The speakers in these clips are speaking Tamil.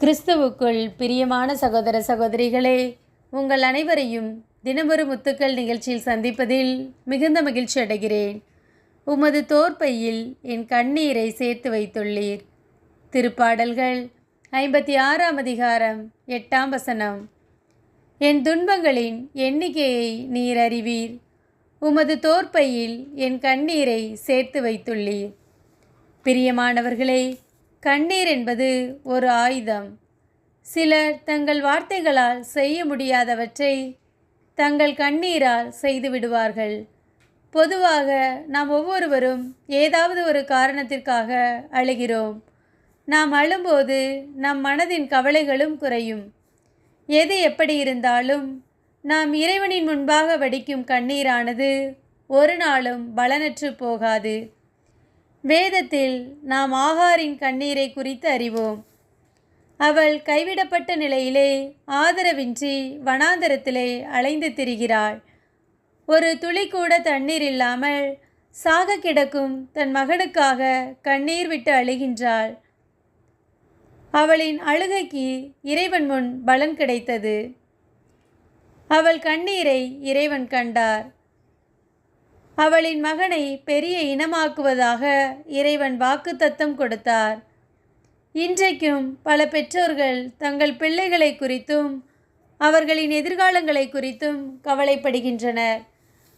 கிறிஸ்துவுக்குள் பிரியமான சகோதர சகோதரிகளே உங்கள் அனைவரையும் தினமொரு முத்துக்கள் நிகழ்ச்சியில் சந்திப்பதில் மிகுந்த மகிழ்ச்சி அடைகிறேன். உமது தோற்பையில் என் கண்ணீரை சேர்த்து வைத்துள்ளீர். திருப்பாடல்கள் ஐம்பத்தி ஆறாம் அதிகாரம் எட்டாம் வசனம். என் துன்பங்களின் எண்ணிக்கையை நீர் அறிவீர். உமது தோற்பையில் என் கண்ணீரை சேர்த்து வைத்துள்ளீர். பிரியமானவர்களே கண்ணீர் என்பது ஒரு ஆயுதம். சிலர் தங்கள் வார்த்தைகளால் செய்ய முடியாதவற்றை தங்கள் கண்ணீரால் செய்து விடுவார்கள். பொதுவாக நாம் ஒவ்வொருவரும் ஏதாவது ஒரு காரணத்திற்காக அழுகிறோம். நாம் அழும்போது நம் மனதின் கவலைகளும் குறையும். எது எப்படி இருந்தாலும் நாம் இறைவனின் முன்பாக வடிக்கும் கண்ணீரானது ஒரு நாளும் பலனற்று போகாது. வேதத்தில் நாம் ஆகாரின் கண்ணீரை குறித்து அறிவோம். அவள் கைவிடப்பட்ட நிலையிலே ஆதரவின்றி வனாந்தரத்திலே அலைந்து திரிகிறாள். ஒரு துளி கூட தண்ணீர் இல்லாமல் சாக கிடக்கும் தன் மகனுக்காக கண்ணீர் விட்டு அழுகின்றாள். அவளின் அழுகைக்கு இறைவன் முன் பலன் கிடைத்தது. அவள் கண்ணீரை இறைவன் கண்டார். அவளின் மகனை பெரிய இனமாக்குவதாக இறைவன் வாக்குத்தத்தம் கொடுத்தார். இன்றைக்கும் பல பெற்றோர்கள் தங்கள் பிள்ளைகளை குறித்தும் அவர்களின் எதிர்காலங்களை குறித்தும் கவலைப்படுகின்றனர்.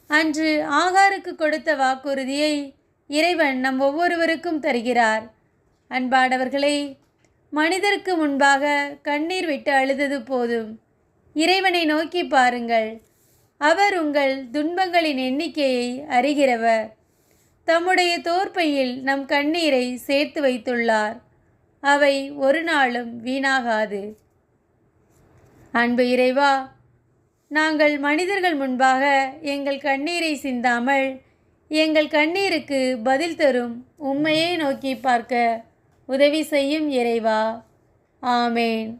அன்று ஆகாருக்கு கொடுத்த வாக்குறுதியை இறைவன் நம் ஒவ்வொருவருக்கும் தருகிறார். அன்பானவர்களை மனிதருக்கு முன்பாக கண்ணீர் விட்டு அழுதது போதும். இறைவனை நோக்கி பாருங்கள். அவர் உங்கள் துன்பங்களின் எண்ணிக்கையை அறிகிறவர். தம்முடைய தோற்பையில் நம் கண்ணீரை சேர்த்து வைத்துள்ளார். அவை ஒரு நாளும் வீணாகாது. அன்பு இறைவா நாங்கள் மனிதர்கள் முன்பாக எங்கள் கண்ணீரை சிந்தாமல் எங்கள் கண்ணீருக்கு பதில் தரும் உண்மையை நோக்கி பார்க்க உதவி செய்யும் இறைவா. ஆமேன்.